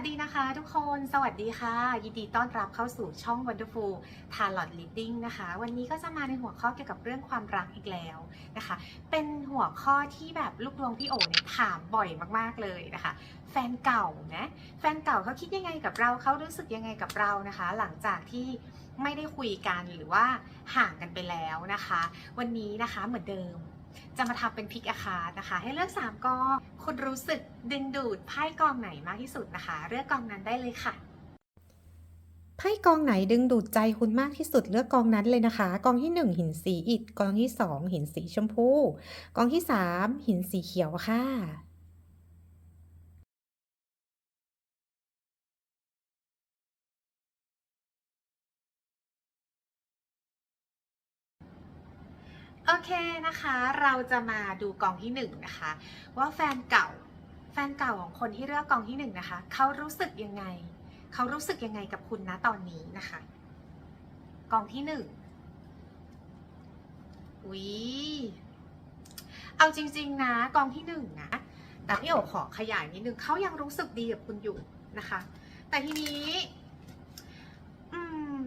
สดีนะคะทุกคน สวัสดีค่ะ ยินดีต้อนรับเข้าสู่ช่อง Wonderful Tarot Reading นะคะ วันนี้ก็จะมาในหัวข้อเกี่ยวกับเรื่องความรักอีกแล้วนะคะ เป็นหัวข้อที่แบบลูกดวงพี่โอเนี่ยถามบ่อยมากๆเลยนะคะ แฟนเก่านะแฟนเก่าเขาคิดยังไงกับเราเขารู้สึกยังไงกับเรานะคะ หลังจากที่ไม่ได้คุยกันหรือว่าห่างกันไปแล้วนะคะ วันนี้นะคะเหมือนเดิม จะมาทำเป็นพิกอาคารนะคะ ให้เลือก3กองคุณรู้สึกดึงดูดไพ่กองไหนมากที่สุดนะคะ เลือกกองนั้นได้เลยค่ะไพ่กองไหนดึงดูดใจคุณมากที่สุดเลือกกองนั้นเลยนะคะ กองที่ 1 หินสีอิฐกองที่ 2 หินสีชมพู กองที่ 3 หินสีเขียวค่ะ โอเคนะคะ เราจะมาดูกองที่หนึ่งนะคะ ว่าแฟนเก่าแฟนเก่าของคนที่เลือกกองที่หนึ่งนะคะเขารู้สึกยังไงเขารู้สึกยังไงกับคุณนะตอนนี้นะคะ กองที่หนึ่งวิเอาจริง ๆ นะกองที่หนึ่งนะแต่พี่โอขอขยายนิดนึงเขายังรู้สึกดีกับคุณอยู่นะคะ แต่ทีนี้อืม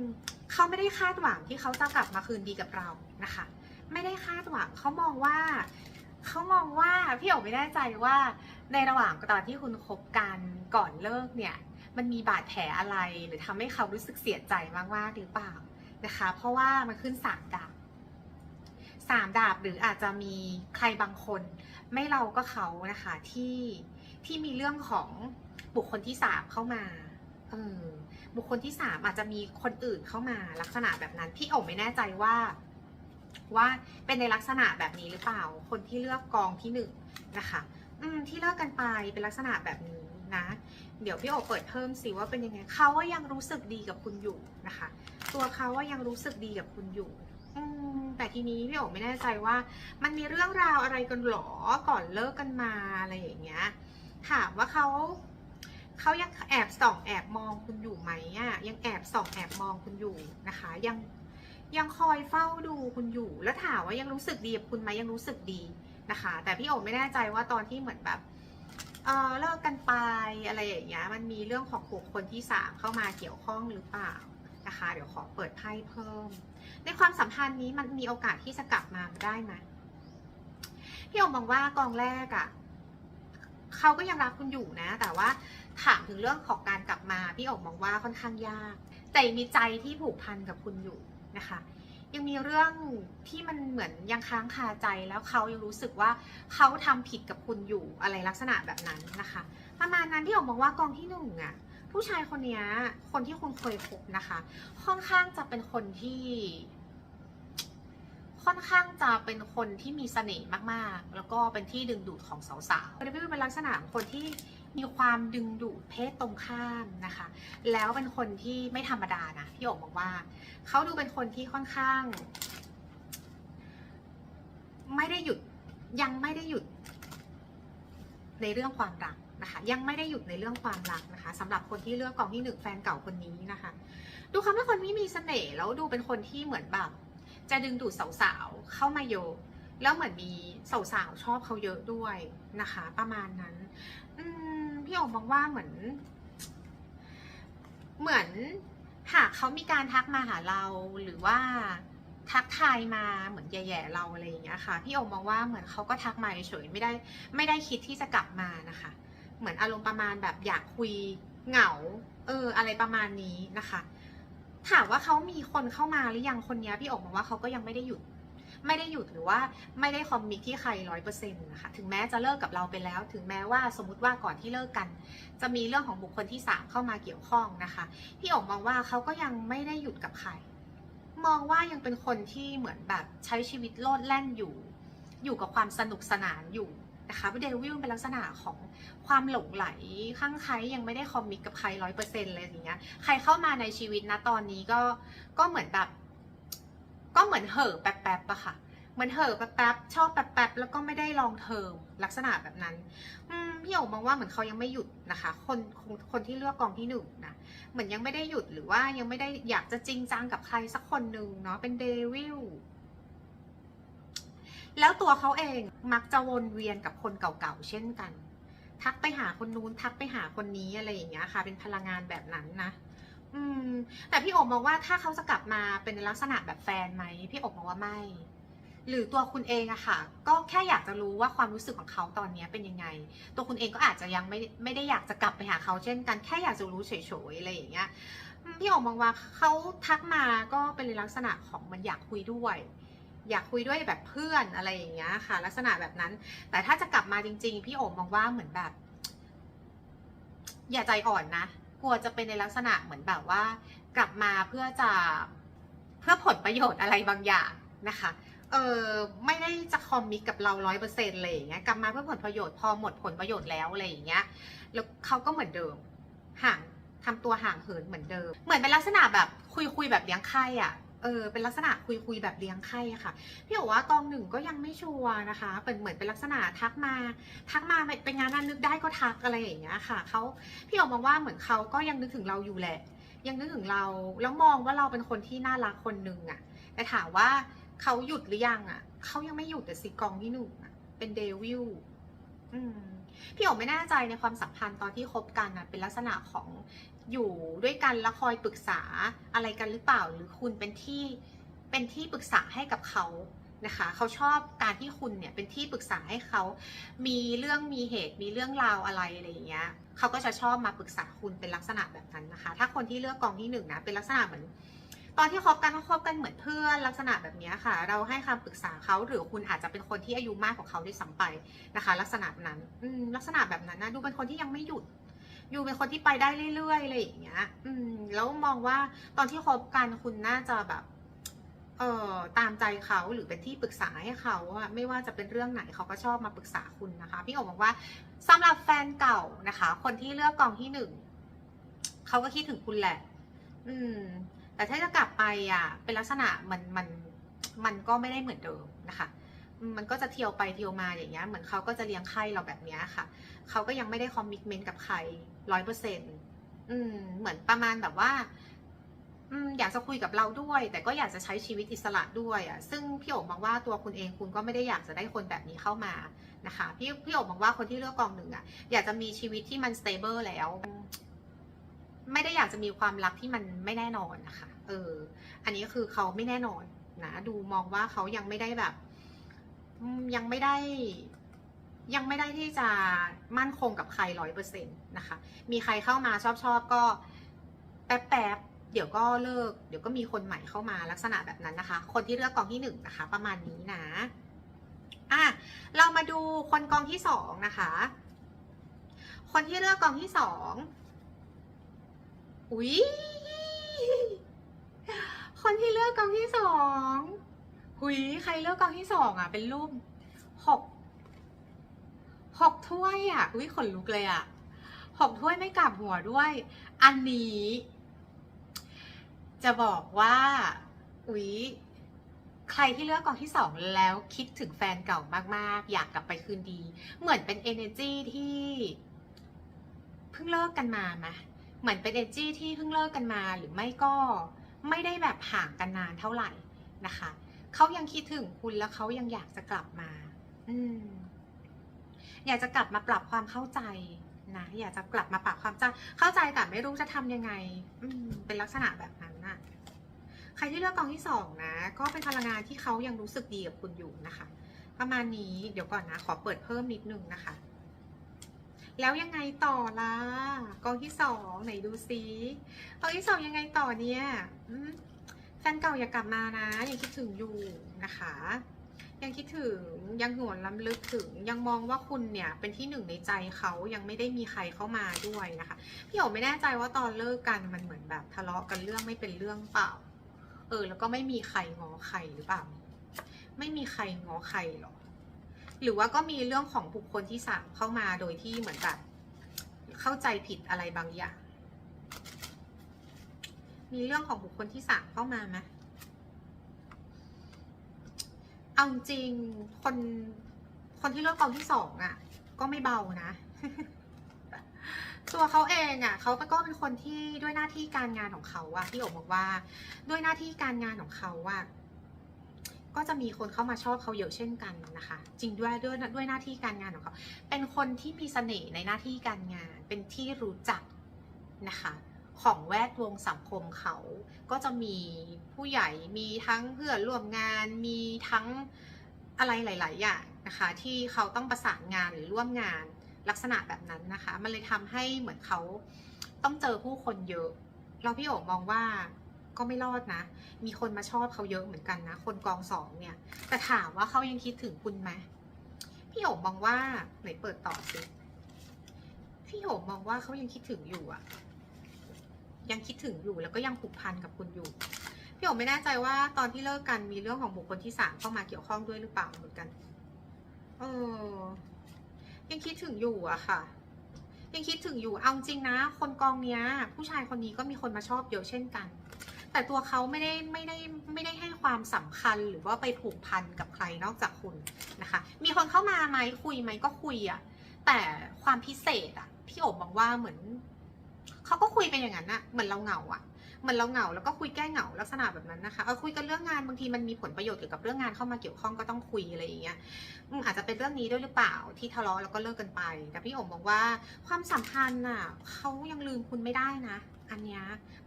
เขาไม่ได้คาดหวังที่เขาจะกลับมาคืนดีกับเรานะคะ ไม่ได้คาดหวังเขามองว่าเขามองว่าพี่โอ๋ไม่แน่ใจว่าในระหว่างตอนที่คุณคบกันก่อนเลิกเนี่ย มันมีบาดแผลอะไรหรือทำให้เขารู้สึกเสียใจมากๆหรือเปล่านะคะ เพราะว่ามันขึ้นสามดาบสามดาบหรืออาจจะมีใครบางคน ไม่เราก็เขานะคะที่ที่มีเรื่องของบุคคลที่สามเข้ามาเออบุคคลที่สามอาจจะมีคนอื่นเข้ามาลักษณะแบบนั้น พี่โอ๋ไม่แน่ใจว่า ว่าเป็นในลักษณะแบบนี้หรือเปล่า คนที่เลือกกองที่หนึ่งนะคะอืมที่เลิกกันไปเป็นลักษณะแบบนี้นะ เดี๋ยวพี่โอเปิดเพิ่มสิว่าเป็นยังไงเขาว่ายังรู้สึกดีกับคุณอยู่นะคะ ตัวเขาว่ายังรู้สึกดีกับคุณอยู่แต่ทีนี้พี่โอไม่แน่ใจว่า มันมีเรื่องราวอะไรกันหรอก่อนเลิกกันมาอะไรอย่างเงี้ยถามว่าเขาเขายังแอบส่องแอบมองคุณอยู่ไหมอะยังแอบส่องแอบมองคุณอยู่นะคะ ยัง ยังคอยเฝ้าดูคุณอยู่ แล้วถามว่ายังรู้สึกดีกับคุณไหมยังรู้สึกดีนะคะ แต่พี่โอ๋ไม่แน่ใจว่าตอนที่เหมือนแบบเออเลิกกันไปอะไรอย่างเงี้ยมันมีเรื่องของบุคคลที่สามเข้ามาเกี่ยวข้องหรือเปล่านะคะ เดี๋ยวขอเปิดไพ่เพิ่ม ในความสัมพันธ์นี้มันมีโอกาสที่จะกลับมาได้ไหมพี่โอ๋มองว่ากองแรกอะ่ะเขาก็ยังรักคุณอยู่นะ แต่ว่าถามถึงเรื่องของการกลับมา พี่โอ๋มองว่าค่อนข้างยาก แต่มีใจที่ผูกพันกับคุณอยู่ นะคะ ยังมีเรื่องที่มันเหมือนยังค้างคาใจแล้วเขายังรู้สึกว่าเขาทำผิดกับคุณอยู่อะไรลักษณะแบบนั้นนะคะ ประมาณนั้นที่ออกมาว่ากองที่หนึ่งอะผู้ชายคนนี้คนที่คุณเคยคบนะคะ ค่อนข้างจะเป็นคนที่ ค่อนข้างจะเป็นคนที่มีเสน่ห์มากๆ แล้วก็เป็นที่ดึงดูดของสาวๆเดวิลเป็นลักษณะของคนที่ มีความดึงดูดเพศตรงข้ามนะคะ แล้วเป็นคนที่ไม่ธรรมดานะพี่โอ๋บอกว่า เขาดูเป็นคนที่ค่อนข้าง ไม่ได้หยุดยังไม่ได้หยุดในเรื่องความรักนะคะ ยังไม่ได้หยุดในเรื่องความรักนะคะสำหรับคนที่เลือกกองที่หนึ่งแฟนเก่าคนนี้นะคะ ดูเขาเป็นคนที่มีเสน่ห์แล้วดูเป็นคนที่เหมือนแบบจะดึงดูดสาวๆเข้ามาเยอะแล้วเหมือนมีสาวๆชอบเขาเยอะด้วยนะคะ ประมาณนั้น พี่โอ๋มองว่าเหมือน เหมือนหากเขามีการทักมาหาเราหรือว่าทักทายมาเหมือนแย่ๆเราอะไรอย่างเงี้ยค่ะ พี่โอมองว่าเหมือนเขาก็ทักมาเฉยไม่ได้ ไม่ได้คิดที่จะกลับมานะคะ เหมือนอารมณ์ประมาณแบบอยากคุยเหงา เออ อะไรประมาณนี้นะคะ ถามว่าเขามีคนเข้ามาหรือยังคนนี้พี่โอมองว่าเขาก็ยังไม่ได้หยุด ไม่ได้หยุดหรือว่าไม่ได้คอมมิตที่ใครร้อยเปอร์เซ็นต์นะคะถึงแม้จะเลิกกับเราไปแล้ว ถึงแม้ว่าสมมติว่าก่อนที่เลิกกัน จะมีเรื่องของบุคคลที่สามเข้ามาเกี่ยวข้องนะคะพี่โอ๋มองว่าเขาก็ยังไม่ได้หยุดกับใคร มองว่ายังเป็นคนที่เหมือนแบบใช้ชีวิตโลดแล่นอยู่ อยู่กับความสนุกสนานอยู่นะคะเดวิลเป็นลักษณะของความหลงไหลข้างใครยังไม่ได้คอมมิตกับใครร้อยเปอร์เซ็นต์เลยอย่างเงี้ย ใครเข้ามาในชีวิตนะตอนนี้ก็ก็เหมือนแบบ ก็เหมือนเห่อแป๊บๆอะค่ะเหมือนเห่อแป๊บๆชอบแป๊บๆแล้วก็ไม่ได้ลองเทอมลักษณะแบบนั้นพี่โอ๋มองว่าเหมือนเขายังไม่หยุดนะคะคนคนคนที่เลือกกองที่หนึ่งนะเหมือนยังไม่ได้หยุดหรือว่ายังไม่ได้อยากจะจริงจังกับใครสักคนหนึ่งเนาะเป็นเดวิลแล้วตัวเขาเองมักจะวนเวียนกับคนเก่าๆเช่นกัน ทักไปหาคนนู้นทักไปหาคนนี้อะไรอย่างเงี้ยค่ะ เป็นพลังงานแบบนั้นนะ อืม แต่พี่โอบมองว่าถ้าเขาจะกลับมาเป็นในลักษณะแบบแฟนไหมพี่โอบมองว่าไม่ หรือตัวคุณเองอะค่ะ ก็แค่อยากจะรู้ว่าความรู้สึกของเขาตอนนี้เป็นยังไง ตัวคุณเองก็อาจจะยังไม่ไม่ได้อยากจะกลับไปหาเขาเช่นกันแค่อยากจะรู้เฉยๆอะไรอย่างเงี้ยพี่โอบมองว่าเขาทักมาก็เป็นลักษณะของมันอยากคุยด้วย อยากคุยด้วยแบบเพื่อนอะไรอย่างเงี้ยค่ะ ลักษณะแบบนั้น แต่ถ้าจะกลับมาจริง ๆ พี่โอบมองว่าเหมือนแบบ อย่าใจอ่อนนะ ลัวจะเป็นในลักษณะเหมือนแบบว่า กลับมาเพื่อจะเพื่อผลประโยชน์อะไรบางอย่างนะคะเออไม่ได้จะคอมมิตกับเราร้อยเปอร์เซ็นต์เลยอย่างเงี้ยกลับมาเพื่อผลประโยชน์พอหมดผลประโยชน์แล้วอะไรอย่างเงี้ยแล้วเขาก็เหมือนเดิมห่างทำตัวห่างเหินเหมือนเดิม เหมือนเป็นลักษณะแบบคุยคุยแบบเลี้ยงไข่อะ เออเป็นลักษณะคุยคุยแบบเลี้ยงไข่ค่ะ พี่บอกว่ากองหนึ่งก็ยังไม่ชัวร์นะคะเป็นเหมือนเป็นลักษณะทักมา ทักมาเป็นงานนั้นนึกได้ก็ทักอะไรอย่างเงี้ยค่ะเขาพี่ออกมองว่าเหมือนเขาก็ยังนึกถึงเราอยู่แหละ ยังนึกถึงเราแล้วมองว่าเราเป็นคนที่น่ารักคนหนึ่งอะแต่ถามว่าเขาหยุดหรือยังอะเขายังไม่หยุดแต่สิกองที่หนึ่งเป็นเดวิลพี่ออไม่แน่ใจในความสัมพันธ์ตอนที่คบกันอะเป็นลักษณะของ อยู่ด้วยกันแล้วคอยปรึกษาอะไรกันหรือเปล่า หรือคุณเป็นที่เป็นที่ปรึกษาให้กับเขานะคะเขาชอบการที่คุณเนี่ยเป็นที่ปรึกษาให้เขามีเรื่องมีเหตุมีเรื่องราวอะไรอะไรอย่างเงี้ยเขาก็จะชอบมาปรึกษาคุณเป็นลักษณะแบบนั้นนะคะ ถ้าคนที่เลือกกองที่หนึ่งนะเป็นลักษณะเหมือนตอนที่คบกันก็คบกันเหมือนเพื่อนลักษณะแบบเนี้ยค่ะ เราให้คำปรึกษาเขาหรือคุณอาจจะเป็นคนที่อายุมากกว่าเขาด้วยซ้ำไปนะคะ ลักษณะนั้นลักษณะแบบนั้นนะดูเป็นคนที่ยังไม่หยุด ยู่เป็นคนที่ไปได้เรื่อยๆอะไรอย่างเงี้ย อืม แล้วมองว่าตอนที่คบกันคุณน่าจะแบบ เอ่อตามใจเขาหรือเป็นที่ปรึกษาให้เขาอะไม่ว่าจะเป็นเรื่องไหนเขาก็ชอบมาปรึกษาคุณนะคะ พี่โอ๋บอกว่าสำหรับแฟนเก่านะคะ คนที่เลือกกองที่หนึ่งเขาก็คิดถึงคุณแหละ อืม แต่ถ้าจะกลับไปอะ เป็นลักษณะมันมันมันก็ไม่ได้เหมือนเดิมนะคะ มันก็จะเที่ยวไปเที่ยวมาอย่างเงี้ยเหมือนเขาก็จะเลี้ยงไข่เราแบบเนี้ยค่ะเขาก็ยังไม่ได้คอมมิชเมนต์กับใครร้อยเปอร์เซ็นต์เหมือนประมาณแบบว่าอยากจะคุยกับเราด้วย แต่ก็อยากจะใช้ชีวิตอิสระด้วยอะซึ่งพี่โอ๋มองว่าตัวคุณเองคุณก็ไม่ได้อยากจะได้คนแบบนี้เข้ามานะคะพี่พี่โอ๋มองว่าคนที่เลือกกองหนึ่งอะอยากจะมีชีวิตที่มัน stable แล้ว ไม่ได้อยากจะมีความรักที่มันไม่แน่นอนนะคะเออ อันนี้คือเขาไม่แน่นอนนะดูมองว่าเขายังไม่ได้แบบ ยังไม่ได้ยังไม่ได้ที่จะมั่นคงกับใครร้อยเปอร์เซ็นต์นะคะ มีใครเข้ามาชอบชอบก็แป๊บแป๊บเดี๋ยวก็เลิก เดี๋ยวก็มีคนใหม่เข้ามาลักษณะแบบนั้นนะคะ คนที่เลือกกองที่หนึ่งนะคะ ประมาณนี้นะอะเรามาดูคนกองที่สองนะคะ คนที่เลือกกองที่สองอุ๊ยคนที่เลือกกองที่สอง หุยใครเลือกกองที่สองอะ เป็นรูปหกหกถ้วยอะอุ้ยขนลุกเลยอะหกถ้วยไม่กลับหัวด้วย อันนี้ จะบอกว่าอุ๊ยใครที่เลือกกองที่สองแล้วคิดถึงแฟนเก่ามากๆ อยากกลับไปคืนดี เหมือนเป็น energy ที่เพิ่งเลิกกันมาไหมเหมือนเป็น energy ที่เพิ่งเลิกกันมาหรือไม่ก็ไม่ได้แบบห่างกันนานเท่าไหร่นะคะ เขายังคิดถึงคุณแล้วเขายังอยากจะกลับมา อืม อยากจะกลับมาปรับความเข้าใจนะอยากจะกลับมาปรับความเข้าใจแต่ไม่รู้จะทำยังไง อืมเป็นลักษณะแบบนั้นน่ะ ใครที่เลือกกองที่สองนะ ก็เป็นพลังงานที่เขายังรู้สึกดีกับคุณอยู่นะคะ ประมาณนี้เดี๋ยวก่อนนะ ขอเปิดเพิ่มนิดนึงนะคะ แล้วยังไงต่อล่ะกองที่สองไหนดูซิกองที่สองยังไงต่อเนี่ยอืม แฟนเก่าอย่ากลับมานะ ยังคิดถึงอยู่นะคะ ยังคิดถึงยังหวนล้ำลึกถึงยังมองว่าคุณเนี่ยเป็นที่หนึ่งในใจเขายังไม่ได้มีใครเข้ามาด้วยนะคะ พี่โอไม่แน่ใจว่าตอนเลิกกันมันเหมือนแบบทะเลาะกันเรื่องไม่เป็นเรื่องเปล่า เออ แล้วก็ไม่มีใครงอใครหรือเปล่า ไม่มีใครงอใครหรอหรือว่าก็มีเรื่องของบุคคลที่สามเข้ามาโดยที่เหมือนแบบเข้าใจผิดอะไรบางอย่าง มีเรื่องของบุคคลที่สามเข้ามาไหมเอาจริงคนคนที่เลือกกองที่สองอะ ก็ไม่เบานะ ตัวเขาเองอะเขาก็เป็นคนที่ด้วยหน้าที่การงานของเขาอะที่โอบอกว่า ด้วยหน้าที่การงานของเขาอะก็จะมีคนเข้ามาชอบเขาเยอะเช่นกันนะคะ จริงด้วยด้วยด้วยหน้าที่การงานของเขา เป็นคนที่มีเสน่ห์ในหน้าที่การงาน เป็นที่รู้จักนะคะ ของแวดวงสังคมเขา ก็จะมีผู้ใหญ่มีทั้งเพื่อนร่วมงานมีทั้งอะไรหลาย ๆ อย่างนะคะ ที่เขาต้องประสานงานหรือร่วมงานลักษณะแบบนั้นนะคะ มันเลยทำให้เหมือนเขาต้องเจอผู้คนเยอะ เราพี่โอ๋มองว่าก็ไม่รอดนะ มีคนมาชอบเขาเยอะเหมือนกันนะ คนกองสองเนี่ย แต่ถามว่าเขายังคิดถึงคุณไหมพี่โอ๋มองว่าไหนเปิดต่อสิพี่โหมมองว่าเขายังคิดถึงอยู่อะ ยังคิดถึงอยู่แล้วก็ยังผูกพันกับคุณอยู่ พี่โหมไม่แน่ใจว่าตอนที่เลิกกันมีเรื่องของบุคคลที่สามเข้ามาเกี่ยวข้องด้วยหรือเปล่าเหมือนกัน เออ ยังคิดถึงอยู่อะค่ะ ยังคิดถึงอยู่ เอาจริงนะ คนกองเนี้ย ผู้ชายคนนี้ก็มีคนมาชอบเยอะเช่นกัน แต่ตัวเขาไม่ได้ไม่ได้ไม่ได้ให้ความสำคัญหรือว่าไปผูกพันกับใครนอกจากคุณนะคะ มีคนเข้ามาไหมคุยไหมก็คุยอะแต่ความพิเศษอะพี่โอบมองว่าเหมือน เขาก็คุยเป็นอย่างนั้นอะเหมือนเราเหงาอะเหมือนเราเหงาแล้วก็คุยแก้เหงาลักษณะแบบนั้นนะคะเอาคุยกันเรื่องงานบางทีมันมีผลประโยชน์เกี่ยวกับเรื่องงานเข้ามาเกี่ยวข้องก็ต้องคุยอะไรอย่างเงี้ยอืมอาจจะเป็นเรื่องนี้ด้วยหรือเปล่าที่ทะเลาะแล้วก็เลิกกันไป แต่พี่โอบมองว่าความสัมพันธ์น่ะเขายังลืมคุณไม่ได้นะ อันเนี้ย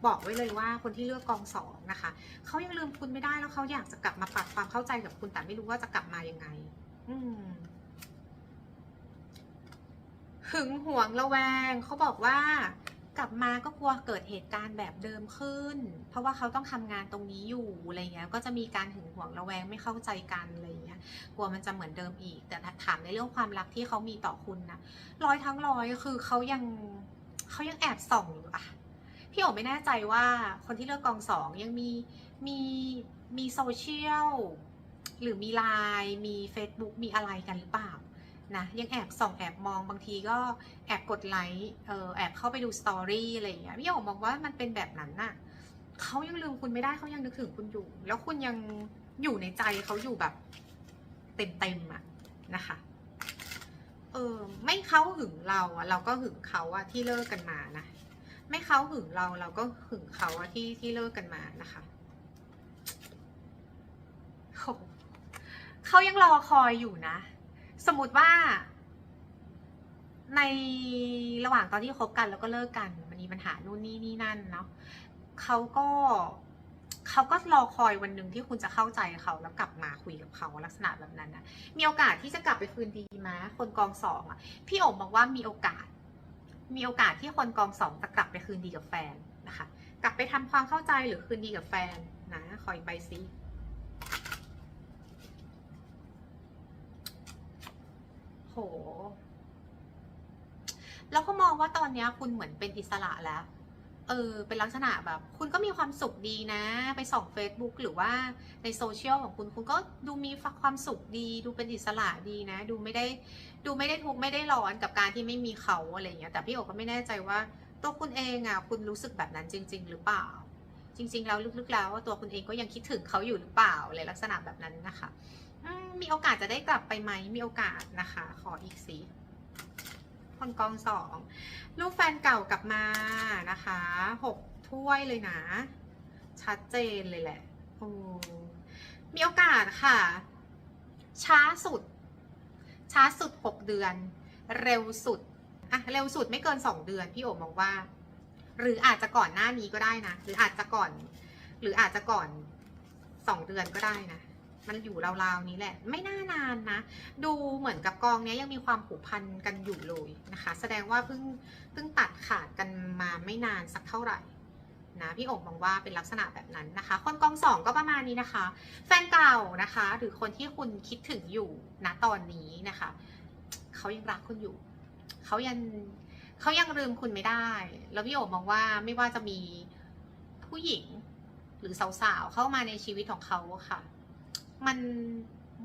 บอกไว้เลยว่าคนที่เลือกกองสองนะคะเขายังลืมคุณไม่ได้แล้วเขาอยากจะกลับมาปรับความเข้าใจกับคุณแต่ไม่รู้ว่าจะกลับมายังไง อืมหึงหวงระแวงเขาบอกว่า กลับมาก็กลัวเกิดเหตุการณ์แบบเดิมขึ้น เพราะว่าเขาต้องทำงานตรงนี้อยู่อะไรเงี้ย ก็จะมีการหึงหวงระแวงไม่เข้าใจกันอะไรเงี้ย กลัวมันจะเหมือนเดิมอีก แต่ถาถามในเรื่องความรักที่เขามีต่อคุณนะร้อยทั้งร้อยคือเขายังเขายังแอบส่องอยู่อะพี่โอไม่แน่ใจว่าคนที่เลือกกองสองยังมีมีมีโซเชียลหรือมีไลน์มี Facebook มีอะไรกันหรือเปล่า นะยังแอบส่องแอบมองบางทีก็แอบกดไลค์เออแอบเข้าไปดูสตอรี่อะไรอย่างเงี้ยพี่โอ๋มองว่ามันเป็นแบบนั้นน่ะเขายังลืมคุณไม่ได้เขายังนึกถึงคุณอยู่ แล้วคุณยังอยู่ในใจเขาอยู่แบบเต็มเต็มๆอะนะคะเออไม่เขาหึงเราอะเราก็หึงเขาอะที่เลิกกันมานะไม่เขาหึงเราเราก็หึงเขาอะที่ที่เลิกกันมานะคะโหเขายังรอคอยอยู่นะ สมมติว่า ในระหว่างตอนที่คบกันแล้วก็เลิกกัน มันมีปัญหานู่นนี่นี่นั่นเนาะเขาก็เขาก็รอคอยวันหนึ่งที่คุณจะเข้าใจเขาแล้วกลับมาคุยกับเขาลักษณะแบบนั้นนะมีโอกาสที่จะกลับไปคืนดีไหมคนกองสองอะ พี่โอ๋บอกว่ามีโอกาส มีโอกาสที่คนกองสองจะกลับไปคืนดีกับแฟนนะคะ กลับไปทำความเข้าใจหรือคืนดีกับแฟนนะคอยใบซิ ห แล้วก็มองว่าตอนเนี้ย คุณเหมือนเป็นอิสระแล้ว เออ เป็นลักษณะแบบ คุณก็มีความสุขดีนะ ไปส่อง Facebook หรือว่าในโซเชียลของคุณ คุณก็ดูมีความสุขดี ดูเป็นอิสระดีนะ ดูไม่ได้ ดูไม่ได้ทุกข์ไม่ได้ร้อนกับการที่ไม่มีเขาอะไรอย่างเงี้ย แต่พี่โอก็ไม่แน่ใจว่า ตัวคุณเองอะ คุณรู้สึกแบบนั้นจริง ๆ หรือเปล่าจริงๆแล้วลึกๆแล้วว่าตัวคุณเองก็ยังคิดถึงเขาอยู่หรือเปล่าอะไรลักษณะแบบนั้นนะคะ มีโอกาสจะได้กลับไปไหม มีโอกาสนะคะ ขออีกสิคนกองสองรูปแฟนเก่ากลับมานะคะหกถ้วยเลยนะ ชัดเจนเลยแหละโอ้มีโอกาสค่ะ ช้าสุด ช้าสุดหกเดือน เร็วสุดอะเร็วสุดไม่เกินสองเดือน พี่โอมองว่า หรืออาจจะก่อนหน้านี้ก็ได้นะ หรืออาจจะก่อน หรืออาจจะก่อนสองเดือนก็ได้นะ มันอยู่ราวๆนี้แหละ ไม่น่านานนะ ดูเหมือนกับกองนี้ยยังมีความผูกพันกันอยู่เลยนะคะ แสดงว่าเพิ่งเพิ่งตัดขาดกันมาไม่นานสักเท่าไหร่นะพี่โอ๋มองว่าเป็นลักษณะแบบนั้นนะคะ คนกองสองก็ประมาณนี้นะคะ แฟนเก่านะคะ หรือคนที่คุณคิดถึงอยู่ณตอนนี้นะคะเขายังรักคุณอยู่เขายังเขายังลืมคุณไม่ได้ แล้วพี่โอ๋มองว่าไม่ว่าจะมีผู้หญิงหรือสาวๆเข้ามาในชีวิตของเขาค่ะ มัน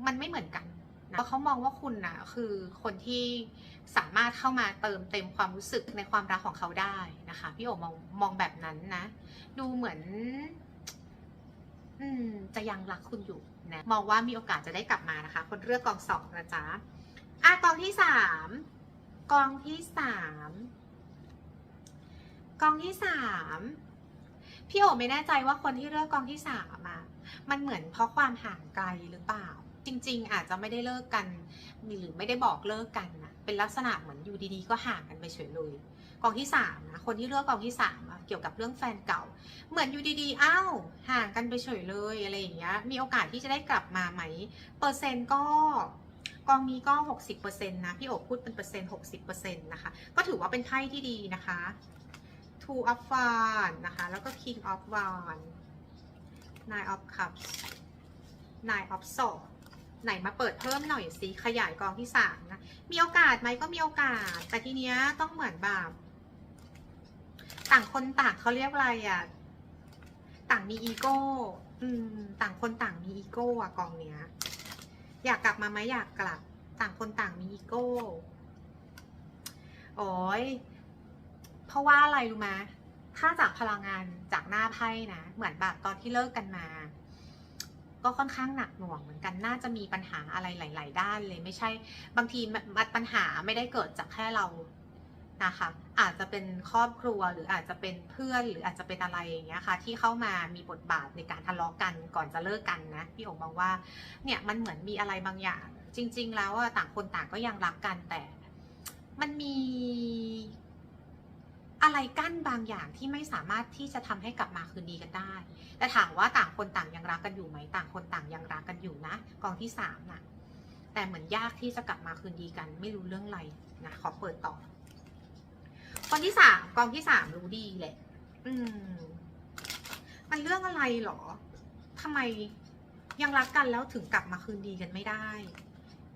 มันไม่เหมือนกันนะเพราะเขามองว่าคุณนะคือคนที่สามารถเข้ามาเติมเต็มความรู้สึกในความรักของเขาได้นะคะ พี่โอมองมองแบบนั้นนะ ดูเหมือน อืม จะยังรักคุณอยู่นะมองว่ามีโอกาสจะได้กลับมานะคะ คนเลือกกองสองนะจ๊ะอะกองที่สามกองที่สามกองที่สาม พี่โอไม่แน่ใจว่าคนที่เลือกกองที่สามอะมันเหมือนเพราะความห่างไกลหรือเปล่า จริง ๆ อาจจะไม่ได้เลิกกันหรือไม่ได้บอกเลิกกันนะเป็นลักษณะเหมือนอยู่ดีๆ ก็ห่างกันไปเฉยเลยกองที่สามนะคนที่เลือกกองที่สามเกี่ยวกับเรื่องแฟนเก่า เหมือนอยู่ดีๆอ้าวห่างกันไปเฉยเลยอะไรอย่างเงี้ยมีโอกาสที่จะได้กลับมาไหม เปอร์เซ็นต์ก็กองนี้ก็ 60%นะ พี่โอพูดเป็นเปอร์เซ็นต์60%นะคะ ก็ถือว่าเป็นไพ่ที่ดีนะคะ two of wands นะคะ แล้วก็ king of wands nine of cups nine of swords ไหนมาเปิดเพิ่มหน่อยสิขยายกองที่สามนะ มีโอกาสไหมก็มีโอกาส แต่ทีเนี้ยต้องเหมือนแบบต่างคนต่างเขาเรียกอะไรอะ ต่างมีอีโก้ อืม ต่างคนต่างมีอีโก้อะกองเนี้ย อยากกลับมาไหมอยากกลับ ต่างคนต่างมีอีโก้ โอ้ย เพราะว่าอะไรรู้ไหมถ้าจากพลังงานจากหน้าไพ่นะ เหมือนแบบตอนที่เลิกกันมา ก็ค่อนข้างหนักหน่วงเหมือนกันน่าจะมีปัญหาอะไรหลาย ๆ ด้านเลยไม่ใช่ บางทีปัญหาไม่ได้เกิดจากแค่เรานะคะอาจจะเป็นครอบครัวหรืออาจจะเป็นเพื่อนหรืออาจจะเป็นอะไรอย่างเงี้ยค่ะ ที่เข้ามามีบทบาทในการทะเลาะกันก่อนจะเลิกกันนะพี่โอ๋มองว่าเนี่ยมันเหมือนมีอะไรบางอย่าง จริง ๆ แล้วต่างคนต่างก็ยังรักกันแต่ มันมี อะไรกั้นบางอย่างที่ไม่สามารถที่จะทำให้กลับมาคืนดีกันได้ แต่ถามว่าต่างคนต่างยังรักกันอยู่ไหมต่างคนต่างยังรักกันอยู่นะ กองที่สามน่ะ แต่เหมือนยากที่จะกลับมาคืนดีกัน ไม่รู้เรื่องอะไรนะขอเปิดต่อคนที่สามกองที่สามรู้ดีแหละ อืม มันเรื่องอะไรหรอทำไมยังรักกันแล้วถึงกลับมาคืนดีกันไม่ได้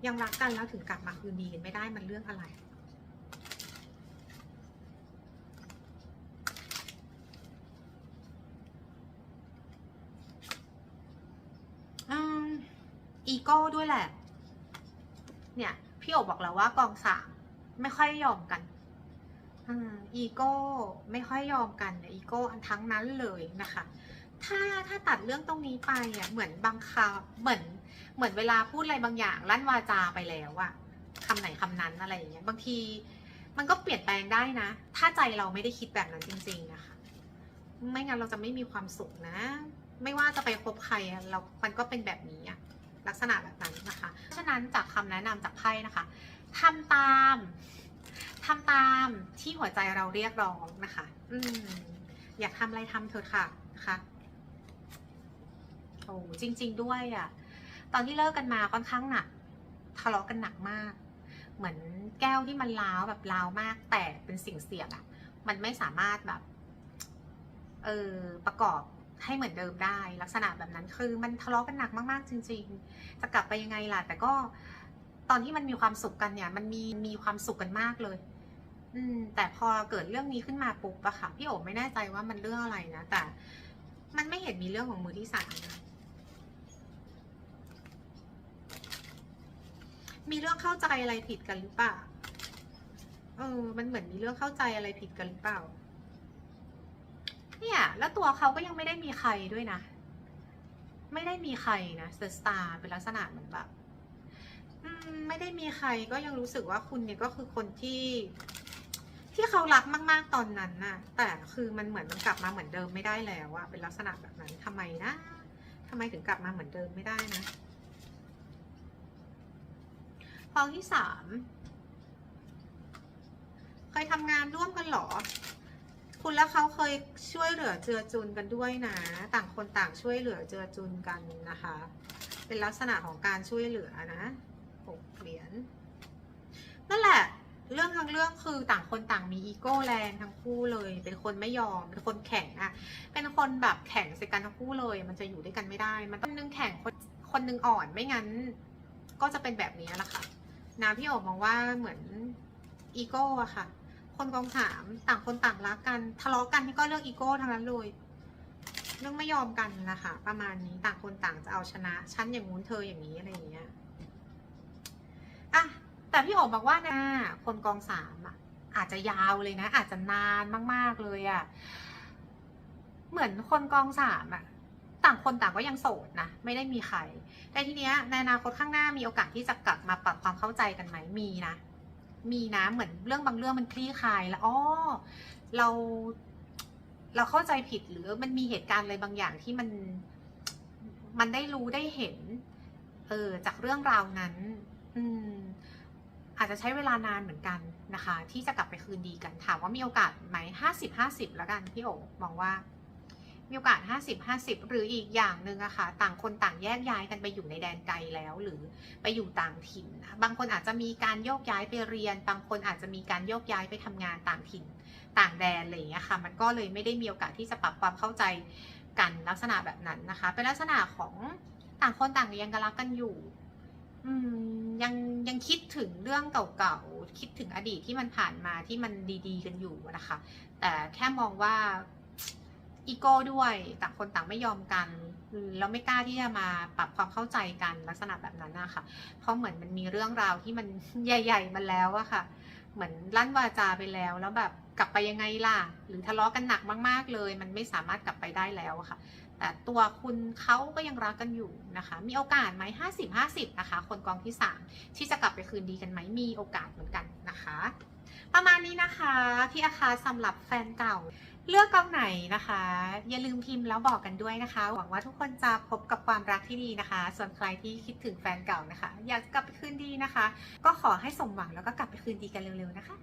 ยังรักกันแล้วถึงกลับมาคืนดีกันไม่ได้มันเรื่องอะไร อืมอี โก้ด้วยแหละ เนี่ย พี่โอบอกแล้วว่ากองสามไม่ค่อยยอมกันอีโก้ไม่ค่อยยอมกันเนี่ยอีโก้อันทั้งนั้นเลยนะคะ ถ้าถ้าตัดเรื่องตรงนี้ไปอะเหมือนบางคำเหมือนเหมือนเวลาพูดอะไรบางอย่างลั่นวาจาไปแล้วอะคำไหนคำนั้นอะไรอย่างเงี้ยบางทีมันก็เปลี่ยนแปลงได้นะ ถ้าใจเราไม่ได้คิดแบบนั้นจริงๆนะคะ ไม่งั้นเราจะไม่มีความสุขนะ ไม่ว่าจะไปคบใครอะเรา มันก็เป็นแบบนี้อะ ลักษณะแบบนั้นนะคะเพราะฉะนั้นจากคำแนะนำจากไพ่นะคะทำตามทำตามที่หัวใจเราเรียกร้องนะคะ อืมอยากทำอะไรทำเถอะค่ะนะคะโอ้จริง ๆ ด้วยอะ่ะตอนที่เลิกกันมาค่อนข้างหนักทะเลาะกันหนักมาก เหมือนแก้วที่มันล้าวแบบล้าวมาก แต่เป็นสิ่งเสียงอะ่ะ มันไม่สามารถแบบ เออประกอบ ให้เหมือนเดิมได้ ลักษณะแบบนั้นคือมันทะเลาะกันหนักมากๆจริง ๆ จะกลับไปยังไงล่ะ แต่ก็ตอนที่มันมีความสุขกันเนี่ย มันมีมีความสุขกันมากเลย อืม แต่พอเกิดเรื่องนี้ขึ้นมาปุ๊บอะค่ะพี่โอ๋ไม่แน่ใจว่ามันเรื่องอะไรนะแต่ มันไม่เห็นมีเรื่องของมือที่สามนะมีเรื่องเข้าใจอะไรผิดกันหรือเปล่าเออ มันเหมือนมีเรื่องเข้าใจอะไรผิดกันหรือเปล่า เนี่ยแล้วตัวเขาก็ยังไม่ได้มีใครด้วยนะ ไม่ได้มีใครนะเซสตาเป็นลักษณะเหมือนแบบไม่ได้มีใครก็ยังรู้สึกว่าคุณเนี่ยก็คือคนที่ ที่เขารักมาก ๆตอนนั้นน่ะ แต่คือมันเหมือนมันกลับมาเหมือนเดิมไม่ได้แล้วอะเป็นลักษณะแบบนั้นทำไมนะทำไมถึงกลับมาเหมือนเดิมไม่ได้นะฟองที่สามเคยทำงานร่วมกันหรอ คุณและเขาเคยช่วยเหลือเจือจุนกันด้วยนะ ต่างคนต่างช่วยเหลือเจือจุนกันนะคะ เป็นลักษณะของการช่วยเหลือนะหกเหรียญนั่นแหละ เรื่องทั้งเรื่องคือต่างคนต่างมีอีโก้แรงทั้งคู่เลย เป็นคนไม่ยอม เป็นคนแข็งอะเป็นคนแบบแข็งใส่กันทั้งคู่เลย มันจะอยู่ด้วยกันไม่ได้ มันต้องนึงแข็งคนคนนึงอ่อนไม่งั้น ก็จะเป็นแบบนี้แหละค่ะนะพี่โอ๋มองว่าเหมือนอีโก้อะค่ะ คนกองสามต่างคนต่างรักกันทะเลาะกันนี่ก็เรื่องอีโก้ทั้งนั้นเลยเรื่องไม่ยอมกันนะคะประมาณนี้ต่างคนต่างจะเอาชนะฉันอย่างงู้นเธออย่างนี้อะไรอย่างเงี้ยอะแต่พี่โอ๋บอกว่านะคนกองสามอะอาจจะยาวเลยนะ อาจจะนานมาก ๆเลยอะเหมือนคนกองสามอะต่างคนต่างก็ยังโสดนะไม่ได้มีใครแต่ทีเนี้ยในอนาคตข้างหน้ามีโอกาสที่จะกลับมาปรับความเข้าใจกันไหมมีนะ มีนะเหมือนเรื่องบางเรื่องมันคลี่คลายแล้วอ๋อเราเราเข้าใจผิดหรือมันมีเหตุการณ์อะไรบางอย่างที่มันมันได้รู้ได้เห็น เออจากเรื่องราวนั้น อืม อาจจะใช้เวลานานเหมือนกันนะคะ ที่จะกลับไปคืนดีกันถามว่ามีโอกาสไหมห้าสิบห้าสิบแล้วกันพี่โอมองว่า มีโอกาส 50 50 หรืออีกอย่างหนึ่งอะค่ะ ต่างคนต่างแยกย้ายกันไปอยู่ในแดนไกลแล้ว หรือไปอยู่ต่างถิ่น บางคนอาจจะมีการโยกย้ายไปเรียน บางคนอาจจะมีการโยกย้ายไปทำงานต่างถิ่น ต่างแดนอะไรอย่างเงี้ยค่ะ มันก็เลยไม่ได้มีโอกาสที่จะปรับความเข้าใจกันลักษณะแบบนั้นนะคะ เป็นลักษณะของต่างคนต่างยังรักกันอยู่ยังยังคิดถึงเรื่องเก่าๆ คิดถึงอดีตที่มันผ่านมาที่มันดีๆกันอยู่นะคะ แต่แค่มองว่า อีโก้ด้วย ต่างคนต่างไม่ยอมกันแล้วไม่กล้าที่จะมาปรับความเข้าใจกันลักษณะแบบนั้นนะคะเพราะเหมือนมันมีเรื่องราวที่มันใหญ่ ๆมาแล้วอะค่ะ เหมือนลั่นวาจาไปแล้ว แล้วแบบกลับไปยังไงล่ะ หรือทะเลาะกันหนักมาก ๆเลย มันไม่สามารถกลับไปได้แล้วอะค่ะ แต่ตัวคุณเขาก็ยังรักกันอยู่นะคะ มีโอกาสไหมห้าสิบห้าสิบนะคะ คนกองที่สามที่จะกลับไปคืนดีกันไหมมีโอกาสเหมือนกันนะคะ ประมาณนี้นะคะพี่อาคาสำหรับแฟนเก่า เลือกกองไหนนะคะ อย่าลืมพิมพ์แล้วบอกกันด้วยนะคะ หวังว่าทุกคนจะพบกับความรักที่ดีนะคะ ส่วนใครที่คิดถึงแฟนเก่านะคะ อยากกลับไปคืนดีนะคะ ก็ขอให้สมหวังแล้วก็กลับไปคืนดีกันเร็วๆนะคะ